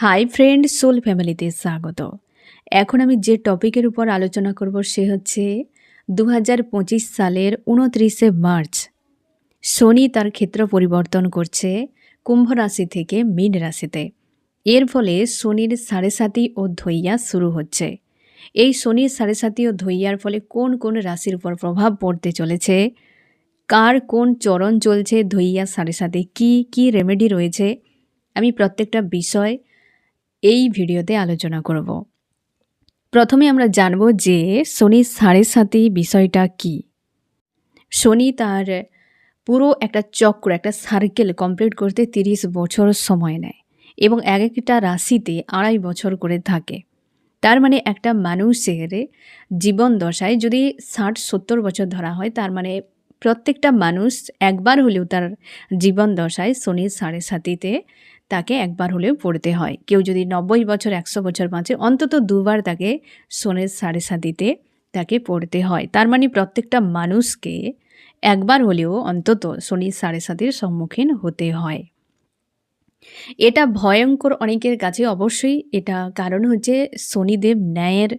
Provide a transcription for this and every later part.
Hi friend soul ফ্যামিলিতে স্বাগত। এখন আমি যে টপিকের উপর আলোচনা করব সে হচ্ছে দু হাজার পঁচিশ সালের উনত্রিশে মার্চ। শনি তার ক্ষেত্র পরিবর্তন করছে কুম্ভ রাশি থেকে মীন রাশিতে। এর ফলে শনির সাড়ে সাতি ও ধৈয়া শুরু হচ্ছে। এই শনির সাড়ে সাতি ও ধৈয়ার ফলে কোন কোন রাশির উপর প্রভাব পড়তে চলেছে? কার কোন চরণ চলছে? ধৈয়া সাড়ে সাথে কী কী রেমেডি রয়েছে? আমি প্রত্যেকটা বিষয় এই ভিডিওতে আলোচনা করব। প্রথমে আমরা জানব যে শনি সাড়ে সাতি বিষয়টা কি। শনি তার পুরো একটা চক্র, একটা সার্কেল কমপ্লিট করতে তিরিশ বছর সময় নেয় এবং এক একটা রাশিতে আড়াই বছর করে থাকে। তার মানে একটা মানুষের জীবন দশায় যদি ষাট, সত্তর বছর ধরা হয়, তার মানে প্রত্যেকটা মানুষ একবার হলেও তার জীবন দশায় শনির সাড়ে সাতিতে তাকে একবার হলেও পড়তে হয়। কেউ যদি নব্বই বছর, একশো বছর বাঁচে, অন্তত দুবার তাকে সোনের সাড়ে সাতিতে তাকে পড়তে হয়। তার মানে প্রত্যেকটা মানুষকে একবার হলেও অন্তত শনির সাড়ে সাতির সম্মুখীন হতে হয়। এটা ভয়ঙ্কর অনেকের কাছে অবশ্যই। এটা কারণ হচ্ছে শনিদেব ন্যায়ের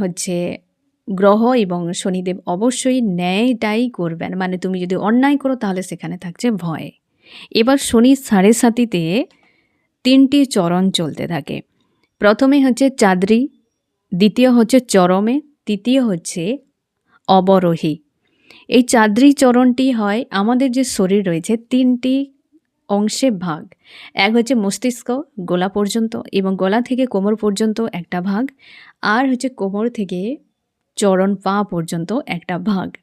হচ্ছে গ্রহ এবং শনিদেব অবশ্যই ন্যায়টাই করবেন। মানে তুমি যদি অন্যায় করো তাহলে সেখানে থাকছে ভয়। এবার শনি সাড়ে সাতিতে তিনটি চরণ চলতে থাকে। প্রথমে হচ্ছে চাঁদরি, দ্বিতীয় হচ্ছে চরমে, তৃতীয় হচ্ছে অবরোহী। এই চাঁদরি চরণটি হয় আমাদের যে শরীর রয়েছে, তিনটি অংশে ভাগ। এক হচ্ছে মস্তিষ্ক, গলা পর্যন্ত এবং গলা থেকে কোমর পর্যন্ত একটা ভাগ। আর হচ্ছে কোমর থেকে চরণ পা পর্যন্ত একটা ভাগ।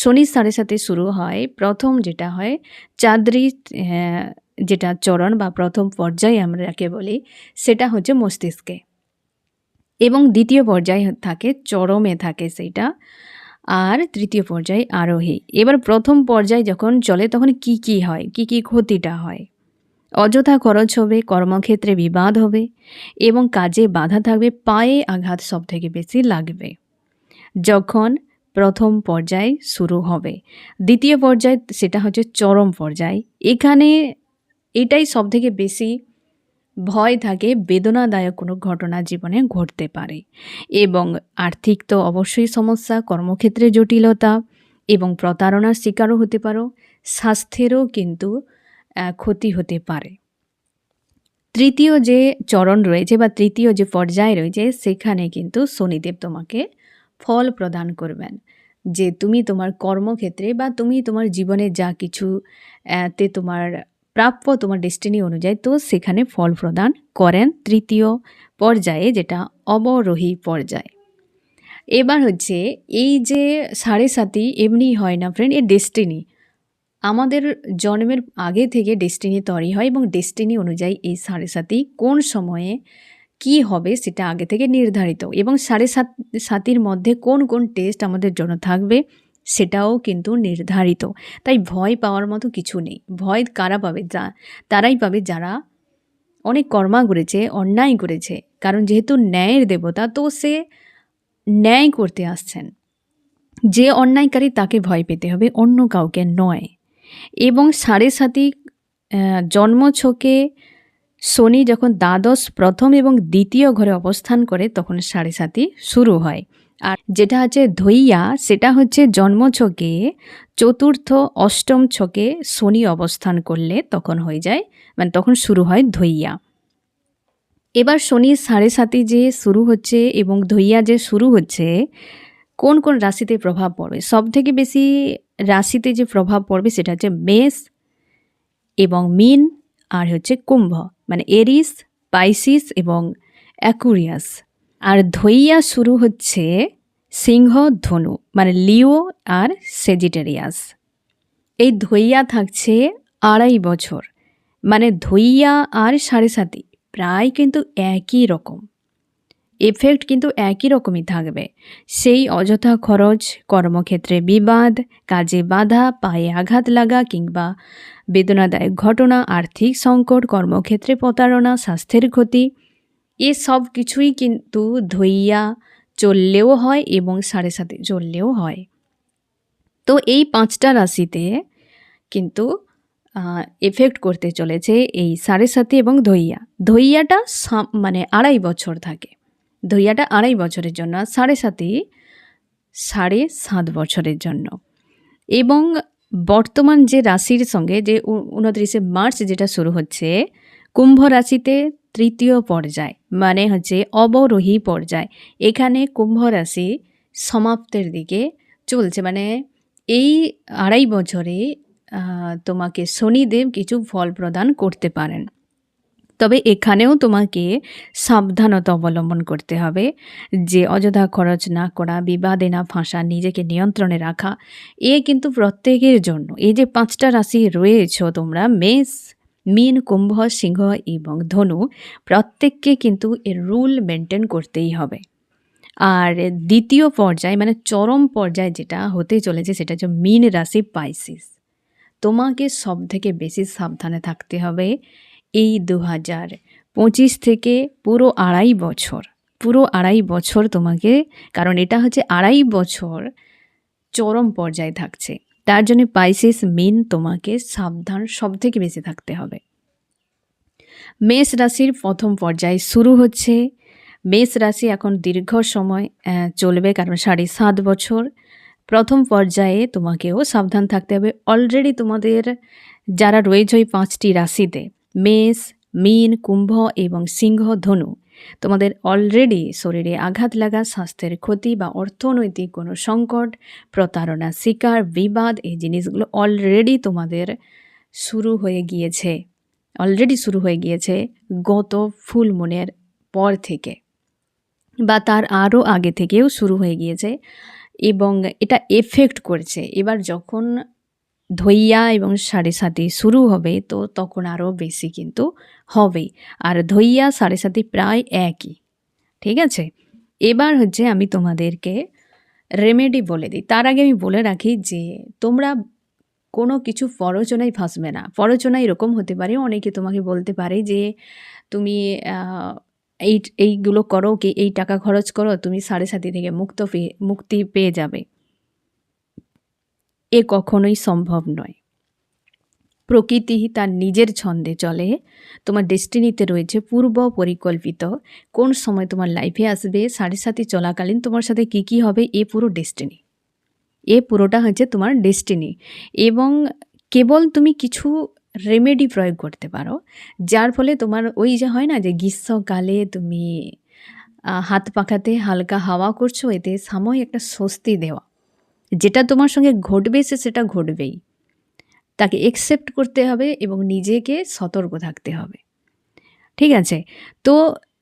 শনি সাড়ে সাথে শুরু হয়। প্রথম যেটা হয়, চাঁদরি যেটা চরণ বা প্রথম পর্যায়ে আমরা যাকে বলি, সেটা হচ্ছে মস্তিষ্কে। এবং দ্বিতীয় পর্যায়ে থাকে, চরমে থাকে সেইটা। আর তৃতীয় পর্যায়ে আরোহী। এবার প্রথম পর্যায়ে যখন চলে, তখন কি কি হয়? কি কি ক্ষতিটা হয়? অযথা খরচ হবে, কর্মক্ষেত্রে বিবাদ হবে, এবং কাজে বাধা থাকবে, পায়ে আঘাত সব থেকে বেশি লাগবে। যখন প্রথম পর্যায় শুরু হবে। দ্বিতীয় পর্যায় সেটা হচ্ছে চরম পর্যায়। এখানে এটাই সব থেকে বেশি ভয় থাকে, বেদনাদায়ক কোনো ঘটনা জীবনে ঘটতে পারে। এবং আর্থিক তো অবশ্যই সমস্যা, কর্মক্ষেত্রে জটিলতা এবং প্রতারণার শিকারও হতে পারো, স্বাস্থ্যেরও কিন্তু ক্ষতি হতে পারে। তৃতীয় যে চরণ রয়েছে বা তৃতীয় যে পর্যায় রয়েছে, সেখানে কিন্তু শনিদেব তোমাকে ফল প্রদান করবেন। যে তুমি তোমার কর্মক্ষেত্রে বা তুমি তোমার জীবনে যা কিছু তে তোমার প্রাপ্য, তোমার ডেস্টিনি অনুযায়ী তো সেখানে ফল প্রদান করেন তৃতীয় পর্যায়ে, যেটা অবরোহী পর্যায়। এবার হচ্ছে এই যে সাড়ে সাতি এমনি হয় না ফ্রেন্ড এ ডেস্টিনি আমাদের জন্মের আগে থেকে ডেস্টিনি তৈরি হয় এবং ডেস্টিনি অনুযায়ী এই সাড়ে সাতি কোন সময়ে কি হবে সেটা আগে থেকে নির্ধারিত এবং সাড়ে সাত, সাতির মধ্যে কোন কোন টেস্ট আমাদের জন্য থাকবে সেটাও কিন্তু নির্ধারিত। তাই ভয় পাওয়ার মতো কিছু নেই। ভয় কারা পাবে? যা, তারাই পাবে যারা অনেক কর্মা করেছে, অন্যায় করেছে। কারণ যেহেতু ন্যায়ের দেবতা, তো সে ন্যায় করতে আসছেন। যে অন্যায়কারী তাকে ভয় পেতে হবে, অন্য কাউকে নয়। এবং সাড়ে সাতি জন্মছকে শনি যখন দ্বাদশ, প্রথম এবং দ্বিতীয় ঘরে অবস্থান করে, তখন সাড়ে সাতি শুরু হয়। আর যেটা হচ্ছে ধৈয়া, সেটা হচ্ছে জন্মছকে চতুর্থ, অষ্টম ছকে শনি অবস্থান করলে তখন হয়ে যায় মানে তখন শুরু হয় ধৈয়া। এবার শনি সাড়ে সাতি যে শুরু হচ্ছে এবং ধৈয়া যে শুরু হচ্ছে, কোন কোন রাশিতে প্রভাব পড়বে? সব থেকে বেশি রাশিতে যে প্রভাব পড়বে সেটা হচ্ছে মেষ এবং মিন আর হচ্ছে কুম্ভ মানে এরিস, পাইসিস এবং অ্যাকুরিয়াস। আর ধৈয়া শুরু হচ্ছে সিংহ, ধনু মানে লিও আর সেজিটেরিয়াস। এই ধৈয়া থাকছে আড়াই বছর মানে ধৈয়া আর সাড়ে সাতি প্রায় কিন্তু একই রকম। এফেক্ট কিন্তু একই রকমই থাকবে। সেই অযথা খরচ, কর্মক্ষেত্রে বিবাদ, কাজে বাধা, পায়ে আঘাত লাগা কিংবা বেদনাদায়ক ঘটনা, আর্থিক সংকট, কর্মক্ষেত্রে প্রতারণা, স্বাস্থ্যের ক্ষতি, এ সব কিছুই কিন্তু ধইয়া চললেও হয় এবং সাড়ে সাথে চললেও হয়। তো এই পাঁচটা রাশিতে কিন্তু এফেক্ট করতে চলেছে এই সাড়ে সাতি এবং ধইয়া। ধইয়াটা মানে আড়াই বছর থাকে। ধৈয়াটা আড়াই বছরের জন্য আর সাড়ে সাতি সাড়ে সাত বছরের জন্য। এবং বর্তমান যে রাশির সঙ্গে যে উনত্রিশে মার্চ যেটা শুরু হচ্ছে, কুম্ভ রাশিতে তৃতীয় পর্যায় মানে হচ্ছে অবরোহী পর্যায়। এখানে কুম্ভ রাশি সমাপ্তের দিকে চলছে মানে এই আড়াই বছরে তোমাকে শনিদেব কিছু ফল প্রদান করতে পারেন। তবে এখানেও তোমাকে সাবধানতা অবলম্বন করতে হবে। যে অযথা খরচ না করা, বিবাদে না ফাঁসা, নিজেকে নিয়ন্ত্রণে রাখা, এ কিন্তু প্রত্যেকের জন্য। এই যে পাঁচটা রাশি রয়েছ তোমরা, মেষ, মিন, কুম্ভ, সিংহ এবং ধনু, প্রত্যেককে কিন্তু এর রুল মেনটেন করতেই হবে। আর দ্বিতীয় পর্যায় মানে চরম পর্যায় যেটা হতে চলেছে, সেটা হচ্ছে মিন রাশি পাইসিস। তোমাকে সব থেকে বেশি সাবধানে থাকতে হবে। এই দু হাজার পঁচিশ থেকে পুরো আড়াই বছর, পুরো আড়াই বছর তোমাকে, কারণ এটা হচ্ছে আড়াই বছর চরম পর্যায়ে থাকছে। তার জন্য পাইসিস মেন তোমাকে সাবধান সব থেকে বেশি থাকতে হবে। মেষ রাশির প্রথম পর্যায় শুরু হচ্ছে। মেষ রাশি এখন দীর্ঘ সময় চলবে কারণ সাড়ে সাত বছর। প্রথম পর্যায়ে তোমাকেও সাবধান থাকতে হবে। অলরেডি তোমাদের যারা রয়েছে ওই পাঁচটি রাশিতে মেষ, মীন, কুম্ভ এবং সিংহ ধনু। তোমাদের অলরেডি শরীরে আঘাত লাগা, স্বাস্থ্যের ক্ষতি বা অর্থনৈতিক কোনো সংকট, প্রতারণা, শিকার, বিবাদ এই জিনিসগুলো অলরেডি তোমাদের শুরু হয়ে গিয়েছে। অলরেডি শুরু হয়ে গিয়েছে গত ফুল মুনের পর থেকে বা তার আরও আগে থেকেও শুরু হয়ে গিয়েছে এবং এটা এফেক্ট করছে। এবার যখন ধৈয়া এবং সাড়ে সাতি শুরু হবে, তো তখন আরও বেশি কিন্তু হবেই। আর ধইয়া সাড়ে সাতি প্রায় একই। ঠিক আছে? এবার হচ্ছে আমি তোমাদেরকে রেমেডি বলে দিই। তার আগে আমি বলে রাখি যে, তোমরা কোনো কিছু প্ররোচনায় ফাঁসবে না। প্ররোচনা এরকম হতে পারে, অনেকে তোমাকে বলতে পারে যে, তুমি এই, এইগুলো করো কি এই টাকা খরচ করো, তুমি সাড়ে সাতি থেকে মুক্ত পেয়ে মুক্তি পেয়ে যাবে। এ কখনোই সম্ভব নয়। প্রকৃতি তার নিজের ছন্দে চলে, তোমার ডেস্টিনিতে রয়েছে পূর্ব পরিকল্পিত। কোন সময় তোমার লাইফে আসবে, সাড়ে সাতি চলাকালীন তোমার সাথে কি কি হবে, এ পুরো ডেস্টিনি এ পুরোটা হচ্ছে তোমার ডেস্টিনি এবং কেবল তুমি কিছু রেমেডি প্রয়োগ করতে পারো, যার ফলে তোমার ওই যে হয় না যে গ্রীষ্মকালে তুমি হাত পাখাতে হালকা হাওয়া করছ, এতে সাময়িক একটা স্বস্তি দেওয়া। যেটা তোমার সঙ্গে ঘটবে সে সেটা ঘটবেই। তাকে একসেপ্ট করতে হবে এবং নিজেকে সতর্ক থাকতে হবে। ঠিক আছে? তো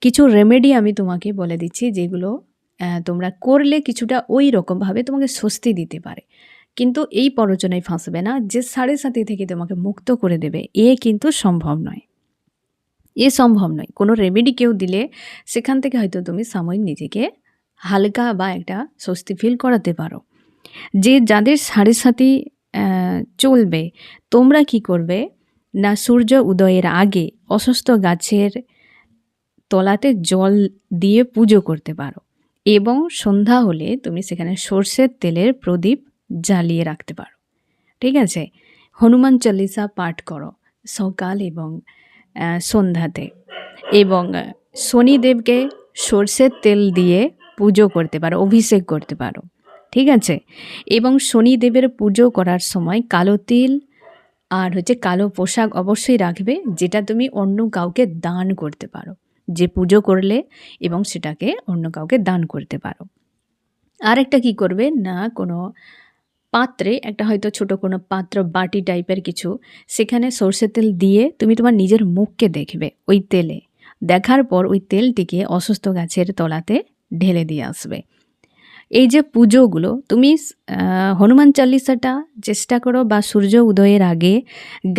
কিছু রেমেডি আমি তোমাকে বলে দিচ্ছি যেগুলো তোমরা করলে কিছুটা ওই রকমভাবে তোমাকে স্বস্তি দিতে পারে। কিন্তু এই প্ররোচনায় ফাঁসবে না, যে সাড়ে সাতি থেকে তোমাকে মুক্ত করে দেবে, এ কিন্তু সম্ভব নয়। এ সম্ভব নয়। কোনো রেমেডি কেউ দিলে সেখান থেকে হয়তো তুমি সাময়িক নিজেকে হালকা বা একটা স্বস্তি ফিল করাতে পারো। যে যাদের সাড়ে সাতি চলবে, তোমরা কি করবে? না সূর্য উদয়ের আগে অসুস্থ গাছের তলাতে জল দিয়ে পুজো করতে পারো এবং সন্ধ্যা হলে তুমি সেখানে সর্ষের তেলের প্রদীপ জ্বালিয়ে রাখতে পারো। ঠিক আছে? হনুমান চল্লিশা পাঠ করো সকাল এবং সন্ধ্যাতে এবং শনিদেবকে সর্ষের তেল দিয়ে পুজো করতে পারো, অভিষেক করতে পারো। ঠিক আছে? এবং শনিদেবের পুজো করার সময় কালো তিল আর হচ্ছে কালো পোশাক অবশ্যই রাখবে, যেটা তুমি অন্য কাউকে দান করতে পারো। যে পুজো করলে এবং সেটাকে অন্য কাউকে দান করতে পারো। আর একটা কী করবে? না, কোনো পাত্রে, একটা হয়তো ছোট কোনো পাত্র, বাটি টাইপের কিছু, সেখানে সর্ষের তেল দিয়ে তুমি তোমার নিজের মুখকে দেখবে ওই তেলে। দেখার পর ওই তেলটিকে অসুস্থ গাছের তলাতে ঢেলে দিয়ে আসবে। এই যে পুজোগুলো, তুমি হনুমান চালিসাটা চেষ্টা করো বা সূর্য উদয়ের আগে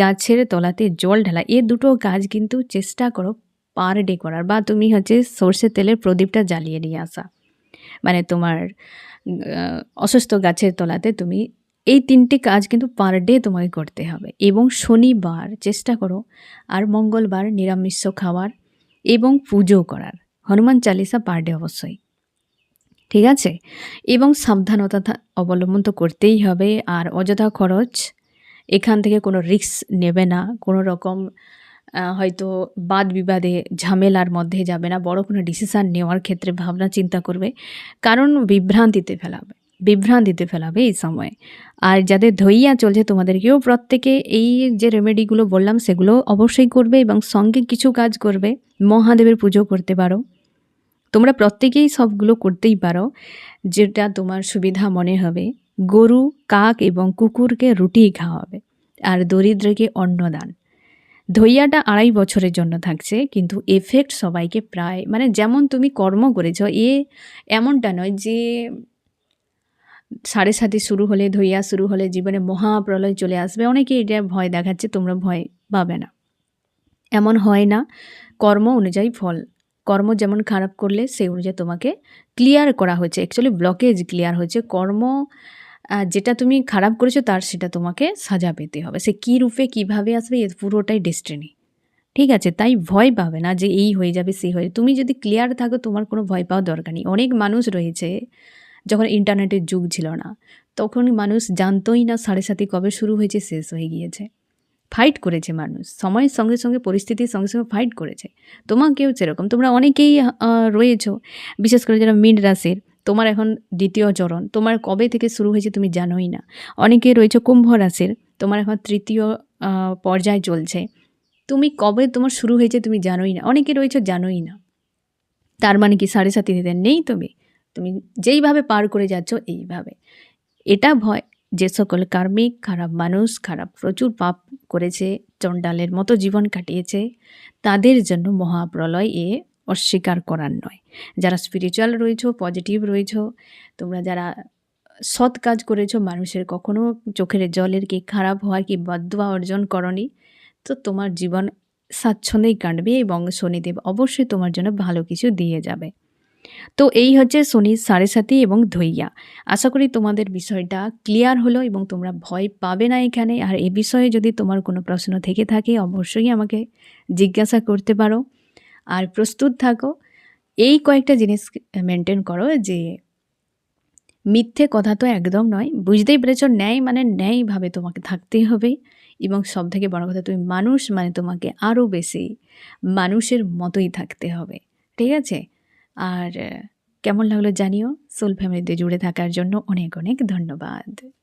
গাছের তলাতে জল ঢালা। এ দুটো কাজ কিন্তু চেষ্টা করো পার ডে করার বা তুমি হচ্ছে সর্ষের তেলের প্রদীপটা জ্বালিয়ে নিয়ে আসা। মানে তোমার অসুস্থ গাছের তলাতে তুমি এই তিনটি কাজ কিন্তু পার ডে তোমাকে করতে হবে। এবং শনিবার চেষ্টা করো আর মঙ্গলবার নিরামিষ খাওয়ার এবং পুজো করার। হনুমান চালিসা পার ডে অবশ্যই। ঠিক আছে? এবং সাবধানতা অবলম্বন তো করতেই হবে। আর অযথা খরচ, এখান থেকে কোনো রিস্ক নেবে না। কোনো রকম হয়তো বাদ বিবাদে, ঝামেলার মধ্যে যাবে না। বড় কোনো ডিসিশান নেওয়ার ক্ষেত্রে ভাবনা চিন্তা করবে। কারণ বিভ্রান্তিতে ফেলাবে বিভ্রান্তিতে ফেলাবে এই সময়। আর যাদের ধৈয়া চলছে তোমাদেরকেও প্রত্যেকে এই যে রেমেডিগুলো বললাম, সেগুলো অবশ্যই করবে এবং সঙ্গে কিছু কাজ করবে। মহাদেবের পুজো করতে পারো। তোমরা প্রত্যেকেই সবগুলো করতেই পারো, যেটা তোমার সুবিধা মনে হবে। গরু, কাক এবং কুকুরকে রুটি খাওয়াবে, আর দরিদ্রকে অন্নদান। ধৈয়াটা আড়াই বছরের জন্য থাকছে, কিন্তু এফেক্ট সবাইকে প্রায় মানে যেমন তুমি কর্ম করেছ, এ এমনটা নয় যে সাড়ে সাথে শুরু হলে, ধৈয়া শুরু হলে জীবনে মহাপ্রলয় চলে আসবে। অনেকে এটা ভয় দেখাচ্ছে, তোমরা ভয় পাবে না। এমন হয় না, কর্ম অনুযায়ী ফল। কর্ম যেমন খারাপ করলে, সেই অনুযায়ী তোমাকে ক্লিয়ার করা হয়েছে। অ্যাকচুয়ালি ব্লকেজ ক্লিয়ার হয়েছে। কর্ম যেটা তুমি খারাপ করেছ, তার সেটা তোমাকে সাজা পেতে হবে। সে কী রূপে কীভাবে আসবে, এর পুরোটাই ডেস্টিনি ঠিক আছে? তাই ভয় পাবে না যে এই হয়ে যাবে, সেই হয়ে তুমি যদি ক্লিয়ার থাকো, তোমার কোনো ভয় পাওয়ার দরকার নেই। অনেক মানুষ রয়েছে, যখন ইন্টারনেটের যুগ ছিল না, তখন মানুষ জানতোই না সাড়ে সাথে কবে শুরু হয়েছে, শেষ হয়ে গিয়েছে। ফাইট করেছে মানুষ। সময়ের সঙ্গে সঙ্গে, পরিস্থিতির সঙ্গে সঙ্গে ফাইট করেছে। তোমাকেও সেরকম। তোমরা অনেকেই রয়েছো। বিশেষ করে যারা মিন রাশির, তোমার এখন দ্বিতীয় চরণ। তোমার কবে থেকে শুরু হয়েছে তুমি জানোই না। অনেকে রয়েছে কুম্ভ রাশির, তোমার এখন তৃতীয় পর্যায় চলছে। তুমি কবে তোমার শুরু হয়েছে তুমি জানোই না। অনেকে রয়েছে জানোই না। তার মানে কি সাড়ে সাথীদের নেই তুমি? তুমি যেইভাবে পার করে যাচ্ছ এইভাবে। এটা ভয়। যে সকল কার্মিক, খারাপ মানুষ, খারাপ প্রচুর পাপ করেছে, চণ্ডালের মতো জীবন কাটিয়েছে, তাদের জন্য মহাপ্রলয় এ অস্বীকার করার নয়। যারা স্পিরিচুয়াল রয়েছো পজিটিভ রয়েছ, তোমরা যারা সৎ কাজ করেছ, মানুষের কখনো চোখের জলের কি খারাপ হওয়ার কি বদুয়া অর্জন করনি, তো তোমার জীবন স্বাচ্ছন্দ্যেই কাটবে এবং শনিদেব অবশ্যই তোমার জন্য ভালো কিছু দিয়ে যাবে। তো এই হচ্ছে শনি সাড়ে সাথী এবং ধৈয়া আশা করি তোমাদের বিষয়টা ক্লিয়ার হলো এবং তোমরা ভয় পাবে না এখানে। আর এ বিষয়ে যদি তোমার কোনো প্রশ্ন থেকে থাকে, অবশ্যই আমাকে জিজ্ঞাসা করতে পারো। আর প্রস্তুত থাকো। এই কয়েকটা জিনিস মেনটেন করো যে, মিথ্যে কথা তো একদম নয়। বুঝতেই পেরেছ, ন্যায় মানে ন্যায়ভাবে তোমাকে থাকতেই হবে। এবং সব থেকে বড় কথা, তুমি মানুষ মানে তোমাকে আরও বেশি মানুষের মতোই থাকতে হবে। ঠিক আছে? আর কেমন লাগল জানিও। সোল ফ্যামিলিতে জুড়ে থাকার জন্য অনেক অনেক ধন্যবাদ।